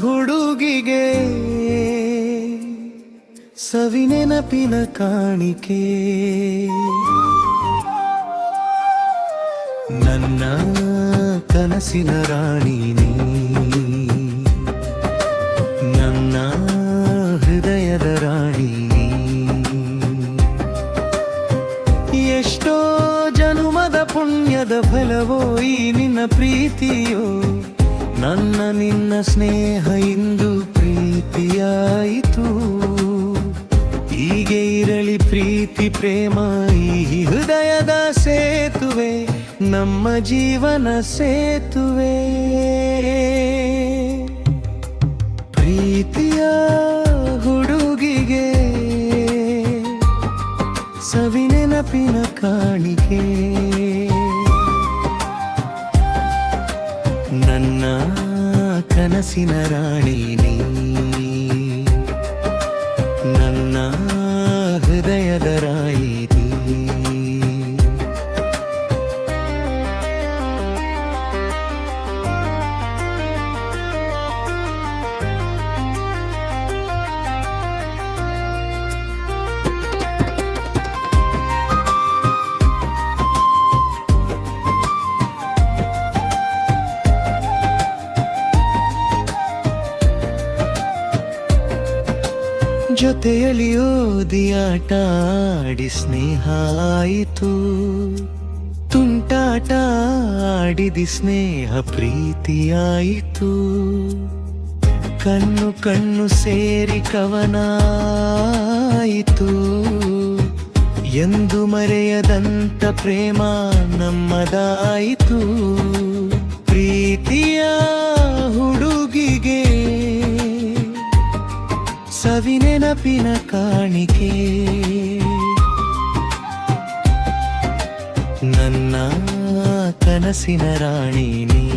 ಹುಡುಗಿಗೆ ಸವಿನೆನಪಿನ ಕಾಣಿಕೆ. ನನ್ನ ಕನಸಿನ ರಾಣಿ ನನ್ನ ಹೃದಯದ ರಾಣಿ. ಎಷ್ಟೋ ಜನುಮದ ಪುಣ್ಯದ ಫಲವೋ ಈ ನಿನ್ನ ಪ್ರೀತಿಯೋ. ನನ್ನ ನಿನ್ನ ಸ್ನೇಹ ಇಂದು ಪ್ರೀತಿಯಾಯಿತು. ಹೀಗೆ ಇರಳಿ ಪ್ರೀತಿ, ಪ್ರೇಮ, ಈ ಹೃದಯದ ಸೇತುವೆ, ನಮ್ಮ ಜೀವನ ಸೇತುವೆ. ಪ್ರೀತಿಯ ಹುಡುಗಿಗೆ ಸವಿನೆನಪಿನ ಕಾಣಿಕೆ. ನನ್ನ ಕನಸಿನ ರಾಣಿ ಜೊತೆಯಲ್ಲಿ ಓದಿ ಆಟ ಆಡಿ ಸ್ನೇಹ ಆಯಿತು. ತುಂಟಾಟ ಆಡಿದಿ ಸ್ನೇಹ ಪ್ರೀತಿಯಾಯಿತು ಕಣ್ಣು ಕಣ್ಣು ಸೇರಿ ಕವನಾಯಿತು ಎಂದು ಮರೆಯದಂತ ಪ್ರೇಮ ನಮ್ಮದಾಯಿತು. ಸವಿನೆನಪಿನ ಕಾಣಿಕೆ. ನನ್ನ ಕನಸಿನ ರಾಣಿ ನೀ.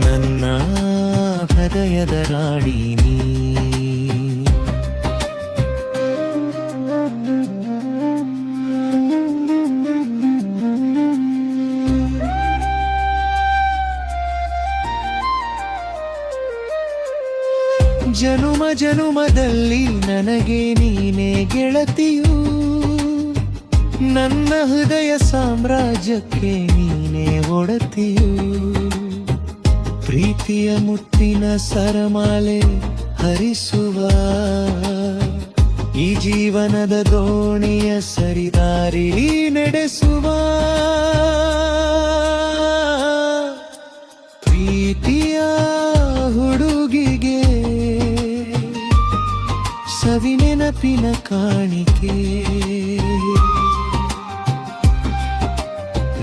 ನನ್ನ ಹೃದಯದ ರಾಣಿ ಜನುಮ ಜನುಮದಲ್ಲಿ ನನಗೆ ನೀನೇ ಗೆಳತಿಯು. ನನ್ನ ಹೃದಯ ಸಾಮ್ರಾಜ್ಯಕ್ಕೆ ನೀನೇ ಒಡತಿಯು. ಪ್ರೀತಿಯ ಮುತ್ತಿನ ಸರಮಾಲೆ ಹರಿಸುವ. ಈ ಜೀವನದ ದೋಣಿಯ ಸರಿದಾರಿ ನಡೆಸುವ. ಪ್ರೀತಿಯ ಹುಡುಗಿಗೆ ಸವಿನೆನಪಿನ ಕಾಣಿಕೆ.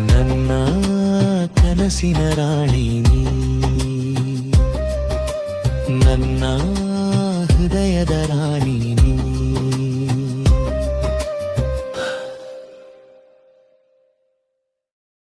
ನನ್ನ ಕನಸಿನ ರಾಣಿ ನನ್ನ ಹೃದಯದ ರಾಣಿ